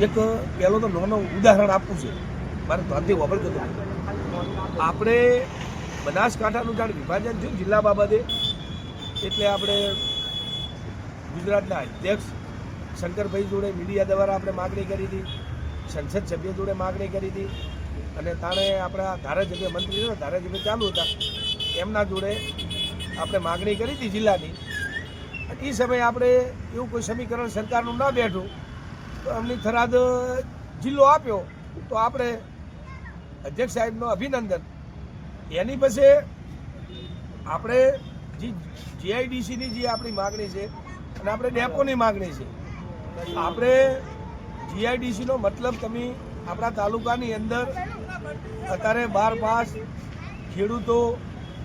એક, પહેલો તો નાનો ઉદાહરણ આપવું છે. મારે ધ્યાનથી વાપરતો હતો. આપણે બનાસકાંઠાનું જાણ વિભાજન થયું જિલ્લા બાબતે. એટલે આપણે ગુજરાતના અધ્યક્ષ શંકરભાઈ જોડે મીડિયા દ્વારા આપણે માગણી કરી હતી. સંસદ સભ્ય જોડે માગણી કરી હતી. અને તાણે આપણા ધારાસભ્ય મંત્રી હતા, ધારાસભ્ય ચાલુ હતા. એમના જોડે આપણે માગણી કરી હતી જિલ્લાની. એ સમયે આપણે એવું કોઈ સમીકરણ સરકારનું ના બેઠું. અમની થરાદ જિલ્લો આપ્યો. તો આપણે અધ્યક્ષ સાહેબનો અભિનંદન. એની પછી આપણે જે જીઆઈડીસીની જે આપણી માગણી છે અને આપણે ડેપોની માગણી છે, આપણે જીઆઈડીસીનો મતલબ તમે આપણા તાલુકાની અંદર અત્યારે બાર પાસ ખેડૂતો,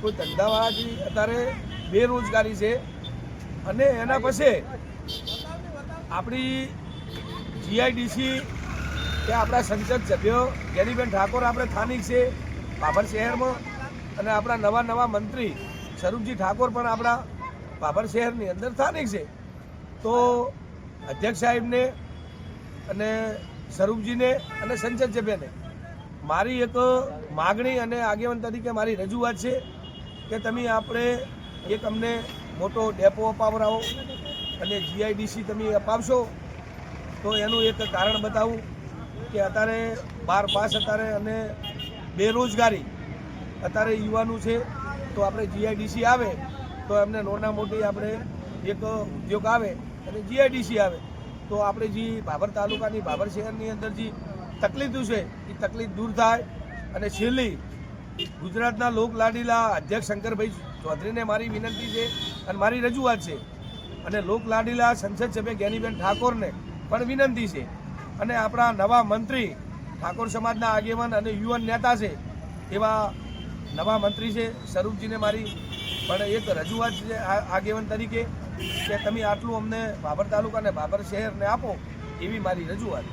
કોઈ ધંધાવાળાથી અત્યારે બેરોજગારી છે. અને એના પછી આપણી જીઆઈડીસી કે આપણા સંસદ સભ્યો ગેરીબેન ઠાકોર આપણે સ્થાનિક છે, બાબર શહેરમાં. અને આપણા નવા નવા મંત્રી સ્વરૂપજી ઠાકોર પણ આપણા બાબર શહેરની અંદર સ્થાનિક છે. તો અધ્યક્ષ સાહેબને અને સ્વરૂપજીને અને સંસદ સભ્યને મારી એક માગણી અને આગેવાન તરીકે મારી રજૂઆત છે કે તમે આપણે એક અમને મોટો ડેપો અપાવરાવો અને જીઆઈડીસી તમે અપાવશો તો એનું એક કારણ બતાવું કે અત્યારે બાર પાસ અત્યારે અને બેરોજગારી અત્યારે યુવાનું છે, તો આપણે જીઆઈડીસી આવે, તો એમને નોના મોટી આપણે એક ઉદ્યોગ આવે અને જીઆઈડીસી આવે. તો આપણે જે ભાભર તાલુકાની ભાભર શહેરની અંદર જે તકલીફો છે, એ તકલીફ દૂર થાય અને છેલ્લી ગુજરાતના લોક લાડીલા અધ્યક્ષ શંકરભાઈ ચૌધરીને મારી વિનંતી છે અને મારી રજૂઆત છે. અને લોક લાડીલા સંસદ સભ્ય જ્ઞાનીબેન ઠાકોરને પણ વિનંતી છે. અને આપણા નવા મંત્રી ઠાકોર સમાજના આગેવાન અને યુવાન નેતા છે, એવા નવા મંત્રી છે, સ્વરૂપજીને મારી પણ એક રજૂઆત છે આગેવાન તરીકે, કે તમે આટલું અમને બાબર તાલુકા અને ભાભર શહેરને આપો, એવી મારી રજૂઆત